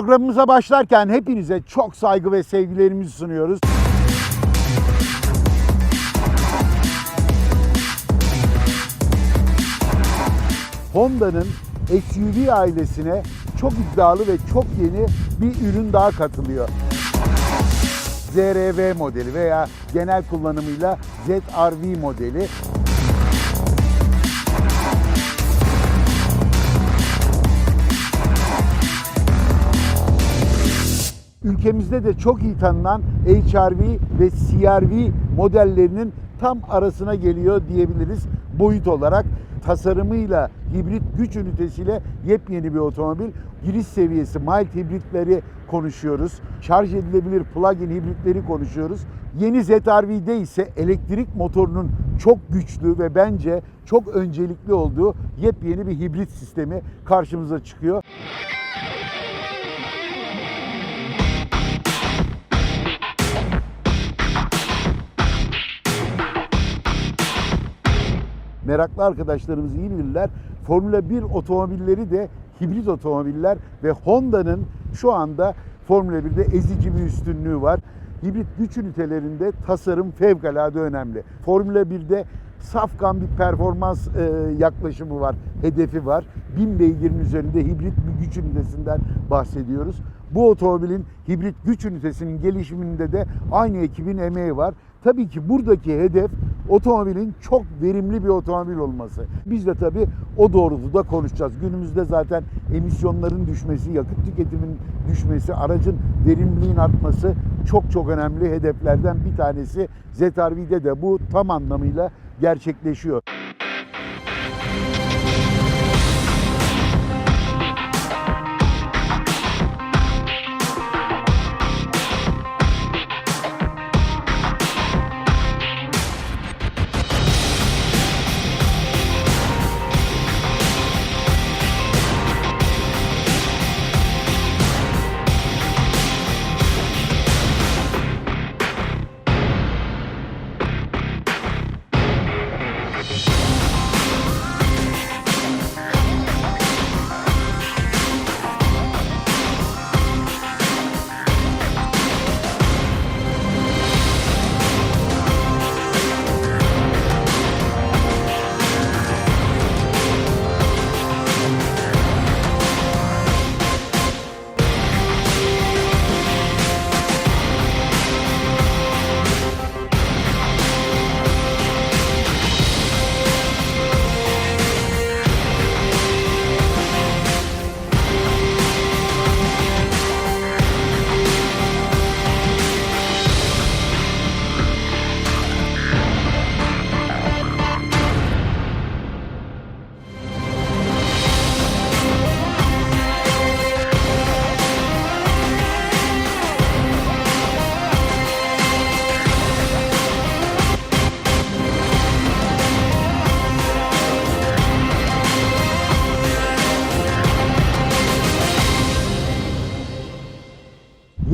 Programımıza başlarken hepinize çok saygı ve sevgilerimizi sunuyoruz. Honda'nın SUV ailesine çok iddialı ve çok yeni bir ürün daha katılıyor. ZRV modeli veya genel kullanımıyla ZRV modeli. Ülkemizde de çok iyi tanınan HRV ve CRV modellerinin tam arasına geliyor diyebiliriz boyut olarak. Tasarımıyla, hibrit güç ünitesiyle yepyeni bir otomobil. Giriş seviyesi mild hibritleri konuşuyoruz. Şarj edilebilir plug-in hibritleri konuşuyoruz. Yeni ZR-V'de ise elektrik motorunun çok güçlü ve bence çok öncelikli olduğu yepyeni bir hibrit sistemi karşımıza çıkıyor. Meraklı arkadaşlarımız iyi bilirler. Formula 1 otomobilleri de hibrit otomobiller ve Honda'nın şu anda Formula 1'de ezici bir üstünlüğü var. Hibrit güç ünitelerinde tasarım fevkalade önemli. Formula 1'de safkan bir performans e, yaklaşımı var, hedefi var. 1000 beygirin üzerinde hibrit bir güç ünitesinden bahsediyoruz. Bu otomobilin hibrit güç ünitesinin gelişiminde de aynı ekibin emeği var. Tabii ki buradaki hedef otomobilin çok verimli bir otomobil olması. Biz de tabii o doğrultuda konuşacağız. Günümüzde zaten emisyonların düşmesi, yakıt tüketiminin düşmesi, aracın verimliliğin artması çok çok önemli hedeflerden bir tanesi. ZR-V'de de bu tam anlamıyla gerçekleşiyor.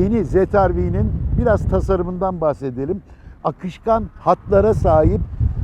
Yeni ZR-V'nin biraz tasarımından bahsedelim. Akışkan hatlara sahip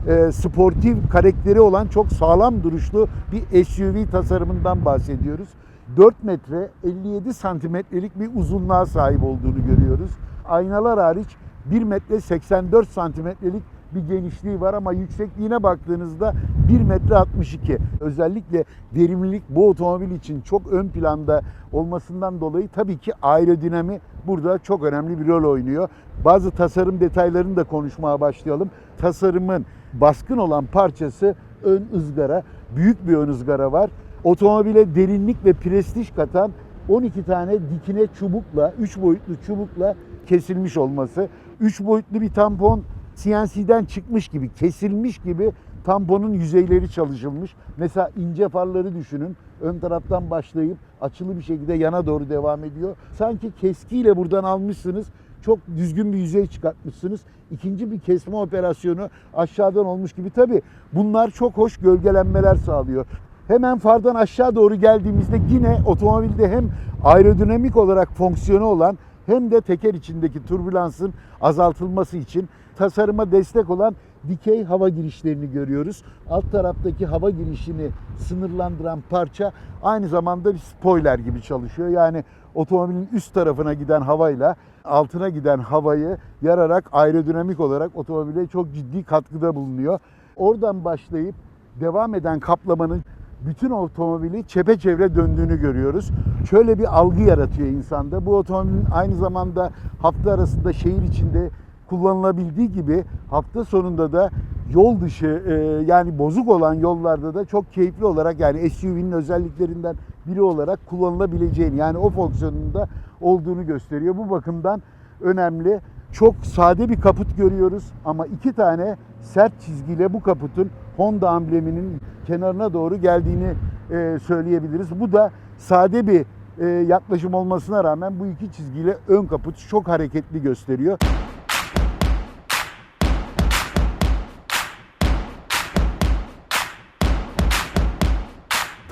e, sportif karakteri olan çok sağlam duruşlu bir SUV tasarımından bahsediyoruz. 4 metre 57 santimetrelik bir uzunluğa sahip olduğunu görüyoruz. Aynalar hariç 1 metre 84 santimetrelik bir genişliği var ama yüksekliğine baktığınızda 1 metre 62. Özellikle verimlilik bu otomobil için çok ön planda olmasından dolayı tabii ki aerodinami burada çok önemli bir rol oynuyor. Bazı tasarım detaylarını da konuşmaya başlayalım. Tasarımın baskın olan parçası ön ızgara. Büyük bir ön ızgara var. Otomobile derinlik ve prestij katan 12 tane dikine çubukla, 3 boyutlu çubukla kesilmiş olması. 3 boyutlu bir tampon CNC'den çıkmış gibi, kesilmiş gibi tamponun yüzeyleri çalışılmış. Mesela ince farları düşünün. Ön taraftan başlayıp açılı bir şekilde yana doğru devam ediyor. Sanki keskiyle buradan almışsınız. Çok düzgün bir yüzey çıkartmışsınız. İkinci bir kesme operasyonu aşağıdan olmuş gibi. Tabii bunlar çok hoş gölgelenmeler sağlıyor. Hemen fardan aşağı doğru geldiğimizde yine otomobilde hem aerodinamik olarak fonksiyonu olan hem de teker içindeki türbülansın azaltılması için tasarıma destek olan dikey hava girişlerini görüyoruz. Alt taraftaki hava girişini sınırlandıran parça aynı zamanda bir spoiler gibi çalışıyor. Yani otomobilin üst tarafına giden havayla altına giden havayı yararak aerodinamik olarak otomobile çok ciddi katkıda bulunuyor. Oradan başlayıp devam eden kaplamanın bütün otomobili çepeçevre döndüğünü görüyoruz. Şöyle bir algı yaratıyor insanda. Bu otomobilin aynı zamanda hafta arasında şehir içinde kullanılabildiği gibi hafta sonunda da yol dışı e, yani bozuk olan yollarda da çok keyifli olarak yani SUV'nin özelliklerinden biri olarak kullanılabileceğini yani o fonksiyonunda olduğunu gösteriyor. Bu bakımdan önemli. Çok sade bir kaput görüyoruz ama iki tane sert çizgiyle bu kaputun Honda ambleminin kenarına doğru geldiğini e, söyleyebiliriz. Bu da sade bir e, yaklaşım olmasına rağmen bu iki çizgiyle ön kaput çok hareketli gösteriyor.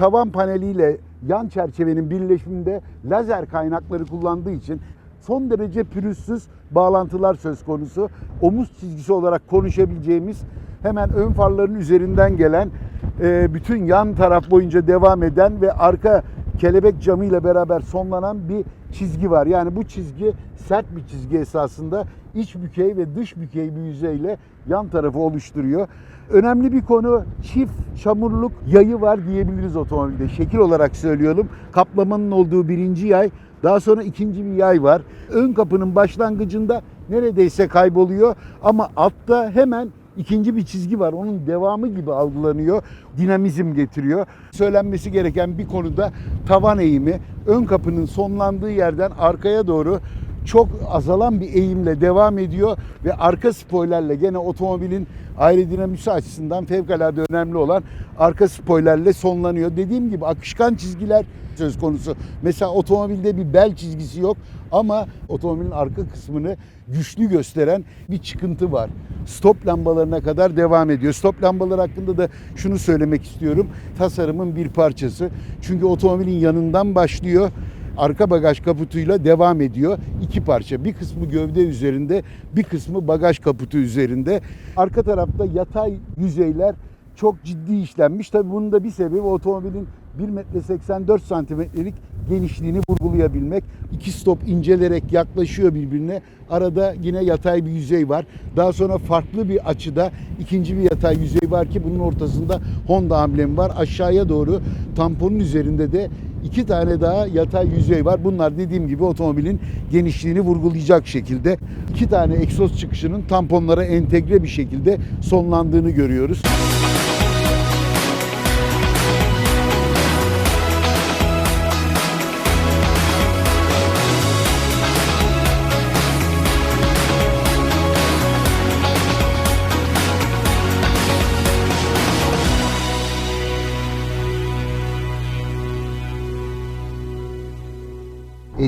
Tavan paneliyle yan çerçevenin birleşiminde lazer kaynakları kullandığı için son derece pürüzsüz bağlantılar söz konusu. Omuz çizgisi olarak konuşabileceğimiz hemen ön farların üzerinden gelen e, bütün yan taraf boyunca devam eden ve arka kelebek camıyla beraber sonlanan bir çizgi var. Yani bu çizgi sert bir çizgi esasında iç bükey ve dış bükey bir yüzeyle yan tarafı oluşturuyor. Önemli bir konu çift çamurluk yayı var diyebiliriz otomobilde. Şekil olarak söylüyorum. Kaplamanın olduğu birinci yay daha sonra ikinci bir yay var. Ön kapının başlangıcında neredeyse kayboluyor ama altta hemen ikinci bir çizgi var. Onun devamı gibi algılanıyor. Dinamizm getiriyor. Söylenmesi gereken bir konuda tavan eğimi ön kapının sonlandığı yerden arkaya doğru çok azalan bir eğimle devam ediyor ve arka spoilerle gene otomobilin aerodinamisi açısından fevkalade önemli olan arka spoilerle sonlanıyor. Dediğim gibi akışkan çizgiler söz konusu. Mesela otomobilde bir bel çizgisi yok ama otomobilin arka kısmını güçlü gösteren bir çıkıntı var. Stop lambalarına kadar devam ediyor. Stop lambaları hakkında da şunu söylemek istiyorum. Tasarımın bir parçası. Çünkü otomobilin yanından başlıyor arka bagaj kaputuyla devam ediyor. İki parça. Bir kısmı gövde üzerinde, bir kısmı bagaj kaputu üzerinde. Arka tarafta yatay yüzeyler çok ciddi işlenmiş. Tabii bunun da bir sebebi otomobilin 1 metre 84 santimetrelik genişliğini vurgulayabilmek. İki stop incelerek yaklaşıyor birbirine. Arada yine yatay bir yüzey var. Daha sonra farklı bir açıda ikinci bir yatay yüzey var ki bunun ortasında Honda amblemi var. Aşağıya doğru tamponun üzerinde de iki tane daha yatay yüzey var. Bunlar dediğim gibi otomobilin genişliğini vurgulayacak şekilde iki tane egzoz çıkışının tamponlara entegre bir şekilde sonlandığını görüyoruz.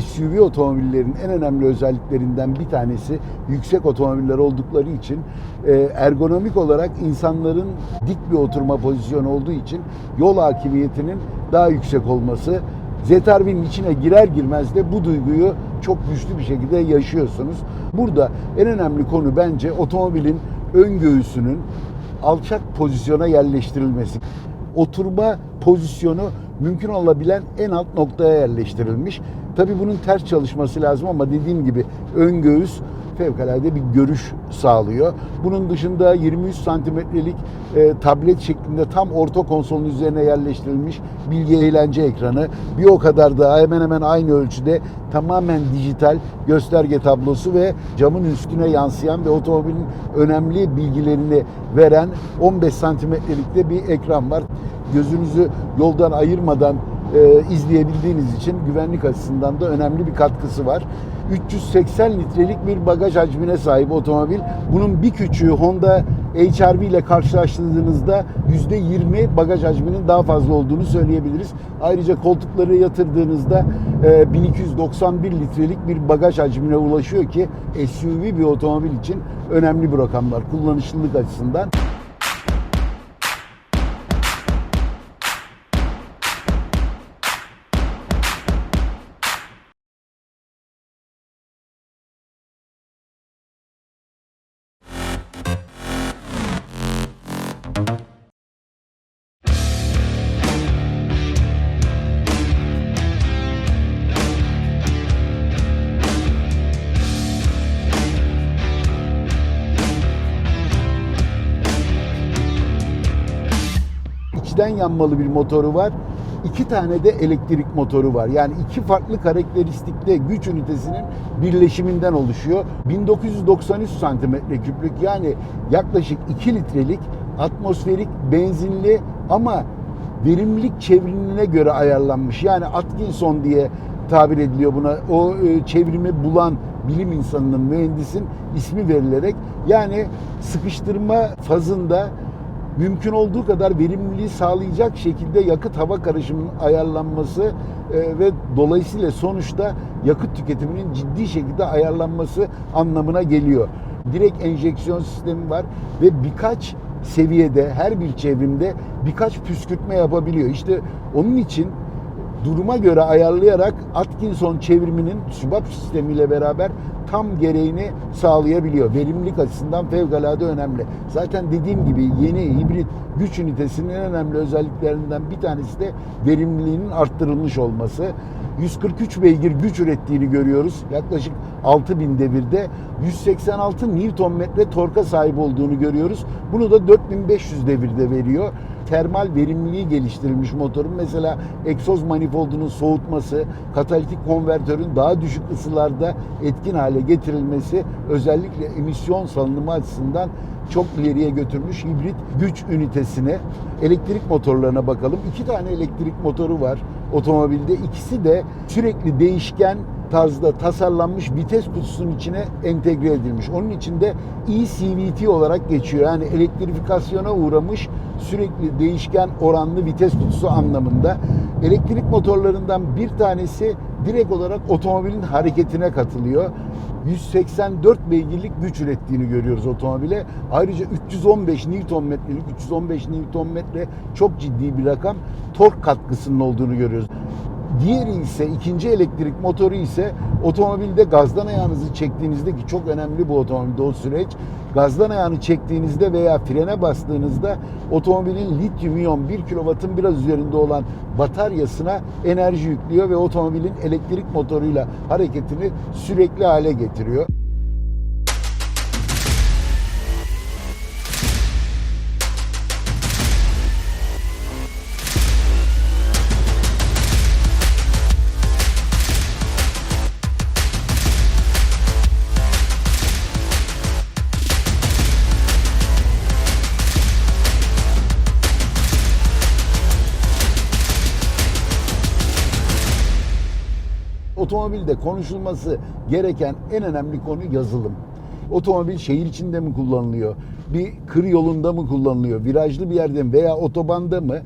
SUV otomobillerin en önemli özelliklerinden bir tanesi yüksek otomobiller oldukları için e, ergonomik olarak insanların dik bir oturma pozisyonu olduğu için yol hakimiyetinin daha yüksek olması. ZR-V'nin içine girer girmez de bu duyguyu çok güçlü bir şekilde yaşıyorsunuz. Burada en önemli konu bence otomobilin ön göğsünün alçak pozisyona yerleştirilmesi. Oturma pozisyonu mümkün olabilen en alt noktaya yerleştirilmiş. Tabii bunun ters çalışması lazım ama dediğim gibi ön göğüs fevkalade bir görüş sağlıyor. Bunun dışında 23 santimetrelik e, tablet şeklinde tam orta konsolun üzerine yerleştirilmiş bilgi eğlence ekranı. Bir o kadar da hemen hemen aynı ölçüde tamamen dijital gösterge tablosu ve camın üstüne yansıyan ve otomobilin önemli bilgilerini veren 15 santimetrelik de bir ekran var. Gözünüzü yoldan ayırmadan e, izleyebildiğiniz için güvenlik açısından da önemli bir katkısı var. 380 litrelik bir bagaj hacmine sahip otomobil. Bunun bir küçüğü Honda HR-V ile karşılaştırdığınızda %20 bagaj hacminin daha fazla olduğunu söyleyebiliriz. Ayrıca koltukları yatırdığınızda e, 1291 litrelik bir bagaj hacmine ulaşıyor ki SUV bir otomobil için önemli bir rakamlar kullanışlılık açısından. içten yanmalı bir motoru var. İki tane de elektrik motoru var. Yani iki farklı karakteristikte güç ünitesinin birleşiminden oluşuyor. 1993 santimetre küplük yani yaklaşık 2 litrelik atmosferik benzinli ama verimlilik çevrimine göre ayarlanmış. Yani Atkinson diye tabir ediliyor buna. O e, çevrimi bulan bilim insanının, mühendisin ismi verilerek yani sıkıştırma fazında mümkün olduğu kadar verimliliği sağlayacak şekilde yakıt hava karışımının ayarlanması e, ve dolayısıyla sonuçta yakıt tüketiminin ciddi şekilde ayarlanması anlamına geliyor. Direkt enjeksiyon sistemi var ve birkaç seviyede her bir çevrimde birkaç püskürtme yapabiliyor. İşte onun için duruma göre ayarlayarak Atkinson çevriminin sübap sistemiyle beraber tam gereğini sağlayabiliyor. Verimlilik açısından fevkalade önemli. Zaten dediğim gibi yeni hibrit güç ünitesinin en önemli özelliklerinden bir tanesi de verimliliğinin arttırılmış olması. 143 beygir güç ürettiğini görüyoruz. Yaklaşık 6000 devirde 186 Nm torka sahip olduğunu görüyoruz. Bunu da 4500 devirde veriyor termal verimliliği geliştirilmiş motorun mesela egzoz manifoldunun soğutması, katalitik konvertörün daha düşük ısılarda etkin hale getirilmesi özellikle emisyon salınımı açısından çok ileriye götürmüş hibrit güç ünitesine. Elektrik motorlarına bakalım. İki tane elektrik motoru var otomobilde. İkisi de sürekli değişken tarzda tasarlanmış vites kutusunun içine entegre edilmiş. Onun içinde eCVT olarak geçiyor. Yani elektrifikasyona uğramış sürekli değişken oranlı vites kutusu anlamında. Elektrik motorlarından bir tanesi direkt olarak otomobilin hareketine katılıyor. 184 beygirlik güç ürettiğini görüyoruz otomobile. Ayrıca 315 Nm'lik 315 Nm çok ciddi bir rakam tork katkısının olduğunu görüyoruz. Diğeri ise ikinci elektrik motoru ise otomobilde gazdan ayağınızı çektiğinizde ki çok önemli bu otomobilde o süreç. Gazdan ayağını çektiğinizde veya frene bastığınızda otomobilin lityum iyon 1 kW'ın biraz üzerinde olan bataryasına enerji yüklüyor ve otomobilin elektrik motoruyla hareketini sürekli hale getiriyor. Otomobilde konuşulması gereken en önemli konu yazılım. Otomobil şehir içinde mi kullanılıyor? Bir kır yolunda mı kullanılıyor? Virajlı bir yerde mi veya otobanda mı?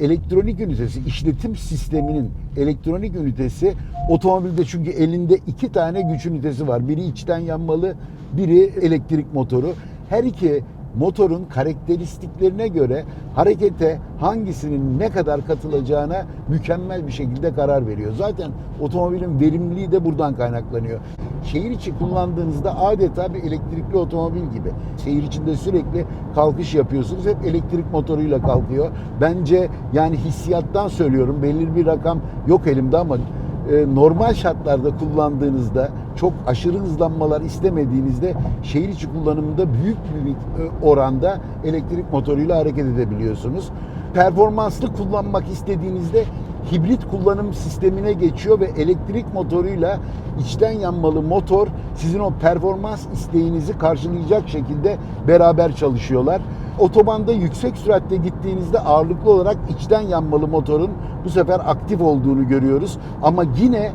Elektronik ünitesi, işletim sisteminin elektronik ünitesi otomobilde çünkü elinde iki tane güç ünitesi var. Biri içten yanmalı, biri elektrik motoru. Her iki motorun karakteristiklerine göre harekete hangisinin ne kadar katılacağına mükemmel bir şekilde karar veriyor. Zaten otomobilin verimliliği de buradan kaynaklanıyor. Şehir içi kullandığınızda adeta bir elektrikli otomobil gibi. Şehir içinde sürekli kalkış yapıyorsunuz. Hep elektrik motoruyla kalkıyor. Bence yani hissiyattan söylüyorum. Belirli bir rakam yok elimde ama e, normal şartlarda kullandığınızda çok aşırı hızlanmalar istemediğinizde şehir içi kullanımında büyük bir e, oranda elektrik motoruyla hareket edebiliyorsunuz. Performanslı kullanmak istediğinizde hibrit kullanım sistemine geçiyor ve elektrik motoruyla içten yanmalı motor sizin o performans isteğinizi karşılayacak şekilde beraber çalışıyorlar. Otobanda yüksek süratte gittiğinizde ağırlıklı olarak içten yanmalı motorun bu sefer aktif olduğunu görüyoruz. Ama yine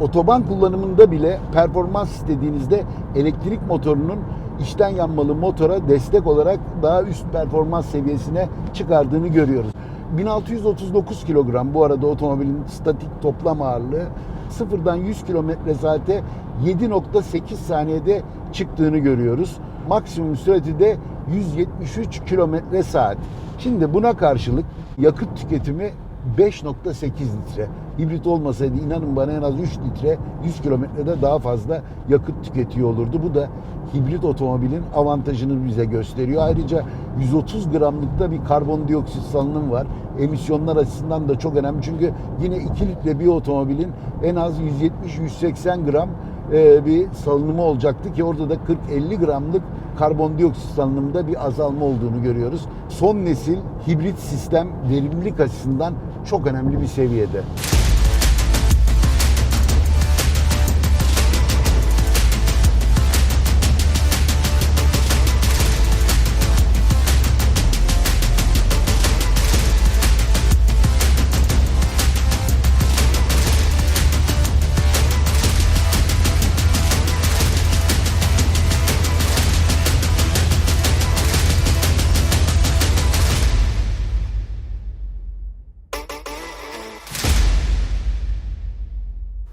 otoban kullanımında bile performans istediğinizde elektrik motorunun içten yanmalı motora destek olarak daha üst performans seviyesine çıkardığını görüyoruz. 1639 kilogram bu arada otomobilin statik toplam ağırlığı sıfırdan 100 kilometre saate 7.8 saniyede çıktığını görüyoruz. Maksimum sürati de 173 kilometre saat. Şimdi buna karşılık yakıt tüketimi 5.8 litre. Hibrit olmasaydı inanın bana en az 3 litre 100 kilometrede daha fazla yakıt tüketiyor olurdu. Bu da hibrit otomobilin avantajını bize gösteriyor. Ayrıca 130 gramlıkta bir karbondioksit salınım var. Emisyonlar açısından da çok önemli. Çünkü yine 2 litre bir otomobilin en az 170-180 gram e, bir salınımı olacaktı ki orada da 40-50 gramlık karbondioksit salınımında bir azalma olduğunu görüyoruz. Son nesil hibrit sistem verimlilik açısından çok önemli bir seviyede.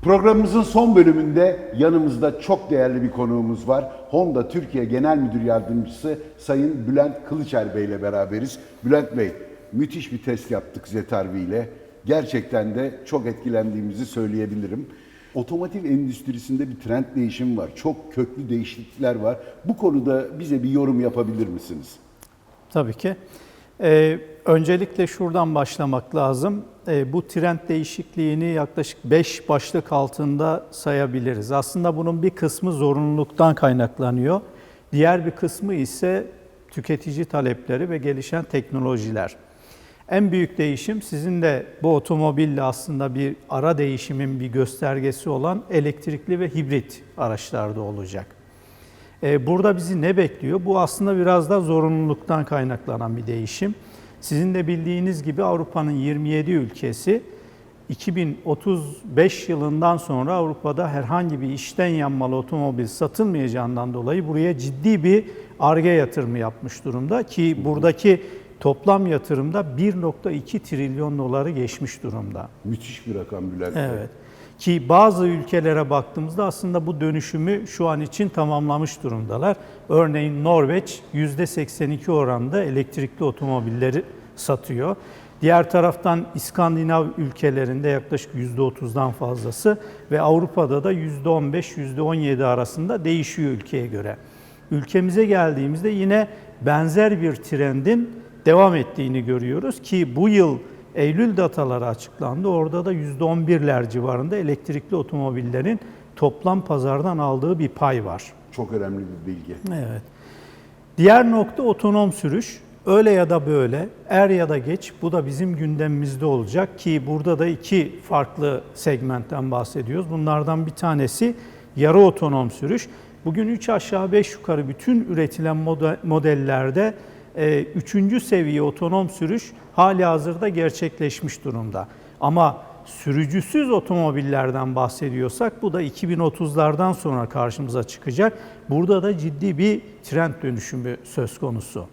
Programımızın son bölümünde yanımızda çok değerli bir konuğumuz var. Honda Türkiye Genel Müdür Yardımcısı Sayın Bülent Kılıçer Bey ile beraberiz. Bülent Bey, müthiş bir test yaptık Zetarvi ile. Gerçekten de çok etkilendiğimizi söyleyebilirim. Otomotiv endüstrisinde bir trend değişimi var. Çok köklü değişiklikler var. Bu konuda bize bir yorum yapabilir misiniz? Tabii ki. Ee, öncelikle şuradan başlamak lazım. Ee, bu trend değişikliğini yaklaşık 5 başlık altında sayabiliriz. Aslında bunun bir kısmı zorunluluktan kaynaklanıyor. Diğer bir kısmı ise tüketici talepleri ve gelişen teknolojiler. En büyük değişim sizin de bu otomobille aslında bir ara değişimin bir göstergesi olan elektrikli ve hibrit araçlarda olacak. Ee, Burada bizi ne bekliyor? Bu aslında biraz da zorunluluktan kaynaklanan bir değişim. Sizin de bildiğiniz gibi Avrupa'nın 27 ülkesi 2035 yılından sonra Avrupa'da herhangi bir içten yanmalı otomobil satılmayacağından dolayı buraya ciddi bir arge yatırımı yapmış durumda ki buradaki toplam yatırımda 1.2 trilyon doları geçmiş durumda. Müthiş bir rakam Bülent Bey. Evet. Ki bazı ülkelere baktığımızda aslında bu dönüşümü şu an için tamamlamış durumdalar. Örneğin Norveç %82 oranda elektrikli otomobilleri satıyor. Diğer taraftan İskandinav ülkelerinde yaklaşık %30'dan fazlası ve Avrupa'da da %15-%17 arasında değişiyor ülkeye göre. Ülkemize geldiğimizde yine benzer bir trendin devam ettiğini görüyoruz ki bu yıl Eylül dataları açıklandı. Orada da %11'ler civarında elektrikli otomobillerin toplam pazardan aldığı bir pay var. Çok önemli bir bilgi. Evet. Diğer nokta otonom sürüş. Öyle ya da böyle, er ya da geç bu da bizim gündemimizde olacak ki burada da iki farklı segmentten bahsediyoruz. Bunlardan bir tanesi yarı otonom sürüş. Bugün 3 aşağı 5 yukarı bütün üretilen mode- modellerde üçüncü seviye otonom sürüş hali hazırda gerçekleşmiş durumda. Ama sürücüsüz otomobillerden bahsediyorsak bu da 2030'lardan sonra karşımıza çıkacak. Burada da ciddi bir trend dönüşümü söz konusu.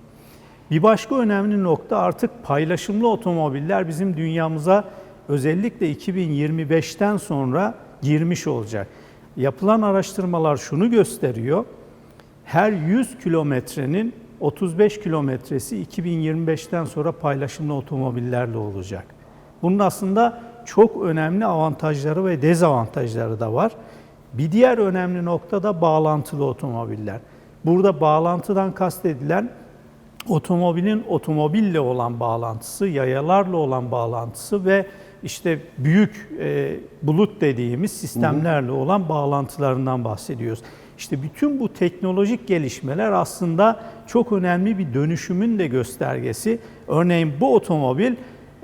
Bir başka önemli nokta artık paylaşımlı otomobiller bizim dünyamıza özellikle 2025'ten sonra girmiş olacak. Yapılan araştırmalar şunu gösteriyor. Her 100 kilometrenin 35 kilometresi 2025'ten sonra paylaşımlı otomobillerle olacak. Bunun aslında çok önemli avantajları ve dezavantajları da var. Bir diğer önemli nokta da bağlantılı otomobiller. Burada bağlantıdan kastedilen otomobilin otomobille olan bağlantısı, yayalarla olan bağlantısı ve işte büyük e, bulut dediğimiz sistemlerle olan bağlantılarından bahsediyoruz. İşte bütün bu teknolojik gelişmeler aslında çok önemli bir dönüşümün de göstergesi. Örneğin bu otomobil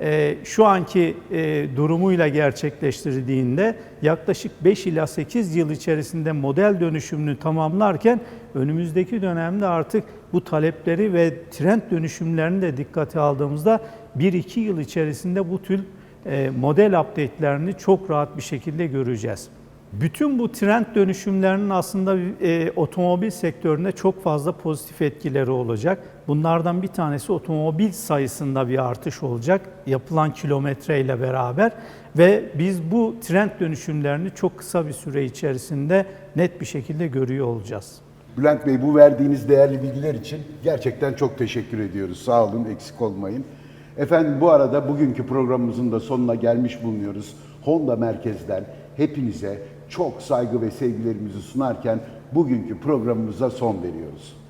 e, şu anki e, durumuyla gerçekleştirildiğinde yaklaşık 5 ila 8 yıl içerisinde model dönüşümünü tamamlarken önümüzdeki dönemde artık bu talepleri ve trend dönüşümlerini de dikkate aldığımızda 1-2 yıl içerisinde bu tür e, model update'lerini çok rahat bir şekilde göreceğiz. Bütün bu trend dönüşümlerinin aslında e, otomobil sektöründe çok fazla pozitif etkileri olacak. Bunlardan bir tanesi otomobil sayısında bir artış olacak yapılan kilometre ile beraber ve biz bu trend dönüşümlerini çok kısa bir süre içerisinde net bir şekilde görüyor olacağız. Bülent Bey bu verdiğiniz değerli bilgiler için gerçekten çok teşekkür ediyoruz. Sağ olun, eksik olmayın. Efendim bu arada bugünkü programımızın da sonuna gelmiş bulunuyoruz. Honda Merkez'den hepinize çok saygı ve sevgilerimizi sunarken bugünkü programımıza son veriyoruz.